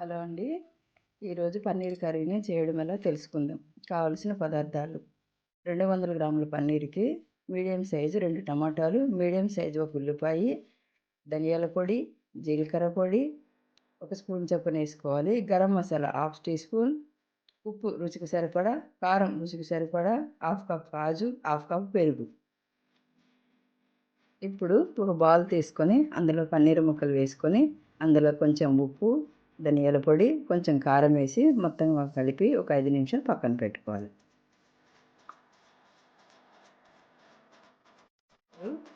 Hello అండి. ఈరోజు పన్నీర్ కర్రీని చేయడం ఎలా తెలుసుకుందాం. కావలసిన పదార్థాలు. రెండు వందల గ్రాముల పన్నీర్కి మీడియం సైజు రెండు టమాటాలు మీడియం సైజు ఒక ఉల్లిపాయ ధనియాల పొడి జీలకర్ర పొడి ఒక స్పూన్ చొప్పున వేసుకోవాలి. Garam masala half teaspoon ఉప్పు రుచికి సరిపడా కారం రుచికి సరిపడా హాఫ్ కప్ కాజు హాఫ్ కప్ పెరుగు. ఇప్పుడు ఒక బాల్ తీసుకొని అందులో పన్నీర్ ముక్కలు వేసుకొని అందులో కొంచెం ఉప్పు ధనియాల పొడి కొంచెం కారం వేసి మొత్తం కలిపి ఒక ఐదు నిమిషాలు పక్కన పెట్టుకోవాలి.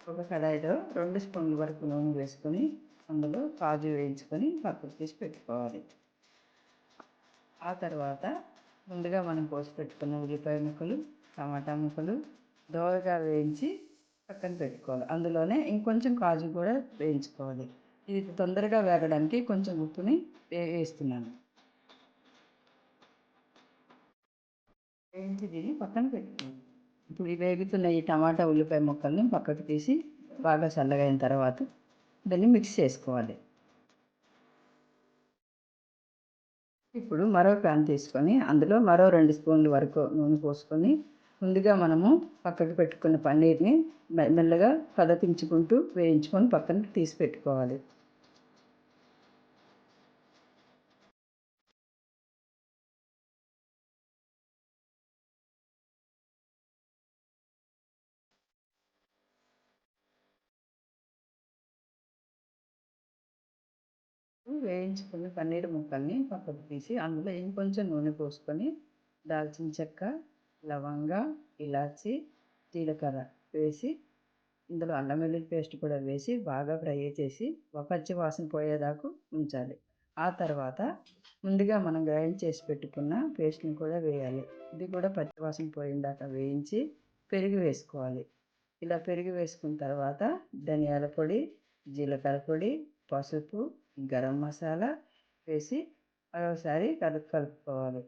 ఒక కడాయిలో రెండు స్పూన్ల వరకు నూనె వేసుకొని అందులో కాజు వేయించుకొని పక్కకు తీసి పెట్టుకోవాలి. ఆ తర్వాత ముందుగా మనం పోసి పెట్టుకున్న ఉల్లిపాయ ముక్కలు టమాటా ముక్కలు దోరగా వేయించి పక్కన పెట్టుకోవాలి. అందులోనే ఇంకొంచెం కాజు కూడా వేయించుకోవాలి. ఇది తొందరగా వేగడానికి కొంచెం ఉప్పుని వేస్తున్నాను. వేయించి దీన్ని పక్కన పెట్టుకోండి. ఇప్పుడు ఈ వేగుతున్న ఈ టమాటా ఉల్లిపాయ ముక్కల్ని పక్కకు తీసి బాగా చల్లగా అయిన తర్వాత దాన్ని మిక్స్ చేసుకోవాలి. ఇప్పుడు మరో ప్యాన్ తీసుకొని అందులో మరో రెండు స్పూన్ల వరకు నూనె పోసుకొని ముందుగా మనము పక్కకు పెట్టుకున్న పన్నీర్ని మెల్లగా కదపించుకుంటూ వేయించుకొని పక్కన తీసి పెట్టుకోవాలి. వేయించుకున్న పన్నీర్ ముక్కల్ని పక్కకు తీసి అందులో ఇంకొంచెం నూనె పోసుకొని దాల్చిన చెక్క లవంగ ఇలాచి జీలకర్ర వేసి ఇందులో అల్లం వెల్లుల్లి పేస్ట్ కూడా వేసి బాగా ఫ్రై చేసి పచ్చి వాసన పోయేదాకా ఉంచాలి. ఆ తర్వాత ముందుగా మనం గ్రైండ్ చేసి పెట్టుకున్న పేస్ట్ని కూడా వేయాలి. ఇది కూడా పచ్చి వాసన పోయిందాక వేయించి పెరుగు వేసుకోవాలి. ఇలా పెరుగు వేసుకున్న తర్వాత ధనియాల పొడి జీలకర్ర పొడి పసుపు గరం మసాలా వేసి మరోసారి కలుపు కలుపుకోవాలి.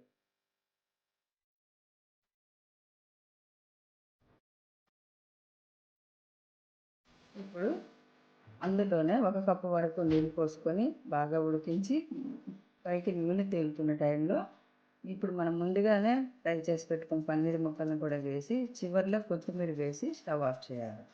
ఇప్పుడు అందులోనే ఒక కప్పు వరకు నీళ్ళు పోసుకొని బాగా ఉడికించి పైకి నూనె తేలుతున్న టైంలో ఇప్పుడు మనం ముందుగానే ఫ్రై చేసి పెట్టుకున్న పన్నీర్ ముక్కలను కూడా వేసి చివరిలో కొత్తిమీర వేసి స్టవ్ ఆఫ్ చేయాలి.